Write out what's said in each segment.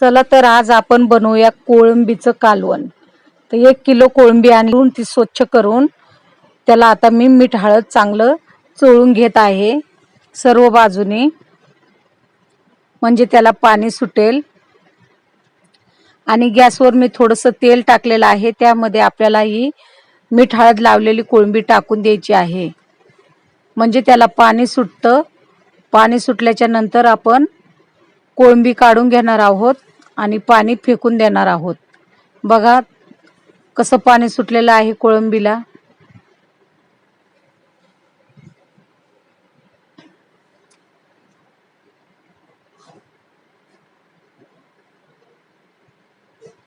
चला तर आज आपण बनवूया कोळंबीचं कालवण. तर एक किलो कोळंबी आणून ती स्वच्छ करून त्याला आता मी मीठ हळद चांगलं चोळून घेत आहे सर्व बाजूने. म्हणजे त्याला पाणी सुटेल. आणि गॅसवर मी थोडंसं तेल टाकलेलं आहे. त्यामध्ये आपल्याला ही मीठ हळद लावलेली कोळंबी टाकून द्यायची आहे. म्हणजे त्याला पाणी सुटतं. पाणी सुटल्याच्या नंतर आपण कोळंबी काढून घेणार आहोत आणि पाणी फेकून देणार आहोत. बघा कसं पाणी सुटलेलं आहे कोळंबीला.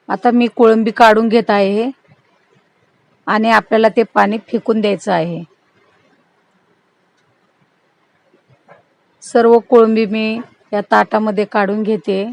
आता मी कोळंबी काढून घेत आहे आणि आपल्याला ते पाणी फेकून द्यायचं आहे. सर्व कोळंबी मी या ताटामध्ये काढून घेते.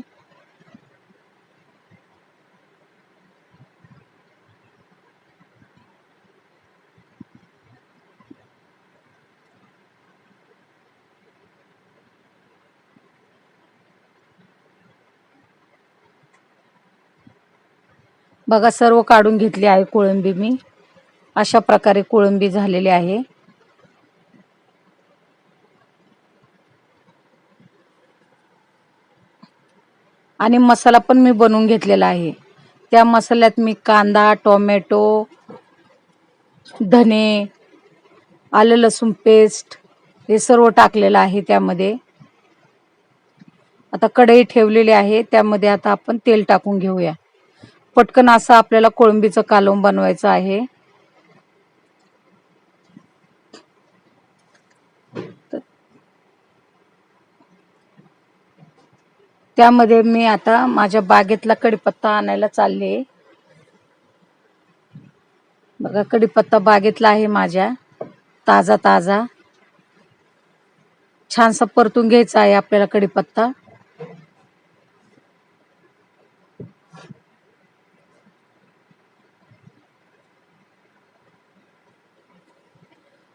बघा सर्व काढून घेतली आहे कोळंबी मी. अशा प्रकारे कोळंबी झालेली आहे. आणि मसाला पण मी बनवून घेतलेला आहे. त्या मसाल्यात मी कांदा टोमॅटो धने आलं लसूण पेस्ट हे सर्व टाकलेलं आहे त्यामध्ये. आता कढई ठेवलेली आहे त्यामध्ये आता आपण तेल टाकून घेऊया. पटकन असं आपल्याला कोळंबीचं कालवण बनवायचं आहे. त्यामध्ये मी आता माझ्या बागेतला कडीपत्ता आणायला चालले बघा कडीपत्ता बागेतला आहे माझ्या. ताजा ताजा. छानसा परतून घ्यायचा आहे आपल्याला कडीपत्ता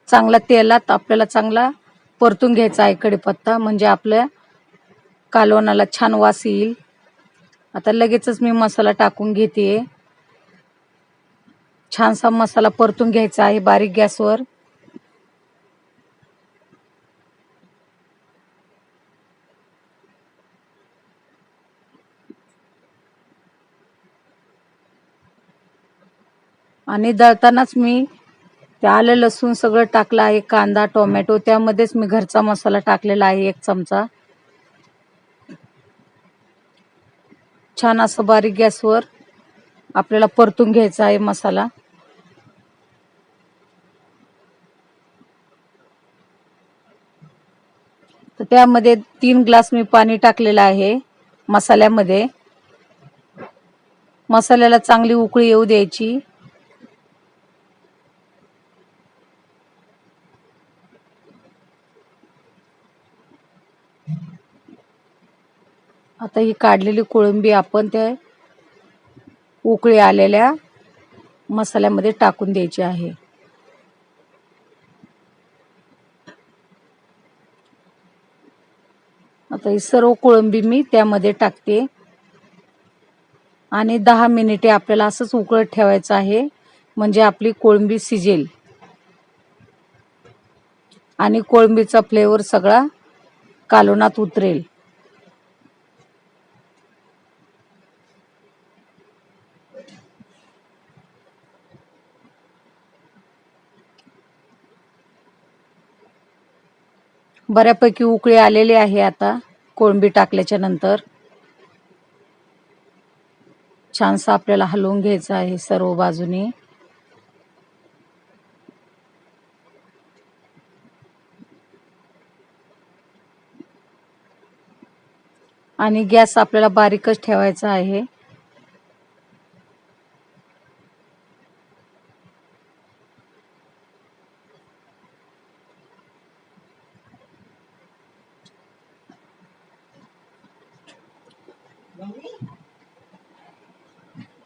चांगला तेलात आपल्याला चांगला परतून घ्यायचा आहे कडीपत्ता म्हणजे आपल्या कालवणाला छान वास येईल. आता लगेचच मी मसाला टाकून घेते. छानसा मसाला परतून घ्यायचा आहे बारीक गॅसवर. आणि दळतानाच मी ते आलं लसूण सगळं टाकलं आहे कांदा टोमॅटो त्यामध्येच मी घरचा मसाला टाकलेला आहे एक चमचा. छान असं बारीक गॅसवर आपल्याला परतून घ्यायचा आहे मसाला. तर त्यामध्ये तीन ग्लास मी पाणी टाकलेलं आहे मसाल्यामध्ये. मसाल्याला चांगली उकळी येऊ द्यायची. आता ही काढलेली कोळंबी आपण त्या उकळी आलेल्या मसाल्यामध्ये टाकून द्यायची आहे. आता ही सर्व कोळंबी मी त्यामध्ये टाकते. आणि दहा मिनिटे आपल्याला असंच उकळत ठेवायचं आहे म्हणजे आपली कोळंबी शिजेल. आणि कोळंबीचा फ्लेवर सगळा कालोनात उतरेल. बऱ्यापैकी उकळी आलेली आहे आता कोळंबी टाकल्याच्या नंतर. छानसा आपल्याला हलवून घ्यायचं आहे सर्व बाजूने. आणि गॅस आपल्याला बारीकच ठेवायचा आहे.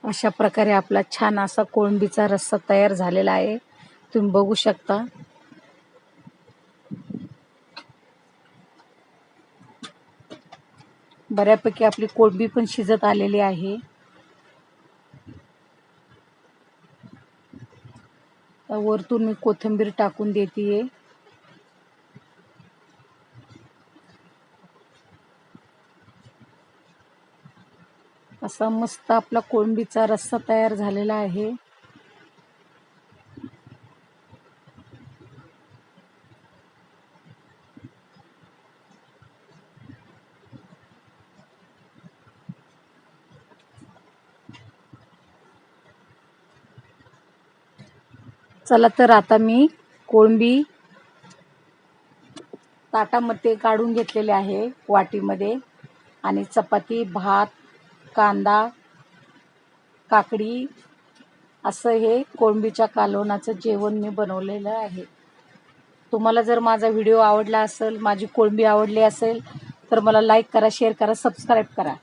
अशा प्रकारे आपला छान असा कोळंबीचा रस्सा तयार झालेला आहे. तुम्ही बघू शकता. बऱ्यापैकी आपली कोळंबी पण शिजत आलेली आहे. वरतून मी कोथिंबीर टाकून देते असा मस्त आपला कोळंबीचा रस्सा तयार झालेला आहे. चला तर आता मी कोळंबी ताटामध्ये काढून घेतलेले आहे वाटीमध्ये आणि चपाती भात कांदा काकडी असं हे कोळंबीच्या कालवणाचं जेवण मी बनवलेलं आहे. तुम्हाला जर माझा व्हिडिओ आवडला असेल माझी कोळंबी आवडली असेल तर मला लाईक करा शेअर करा सबस्क्राईब करा.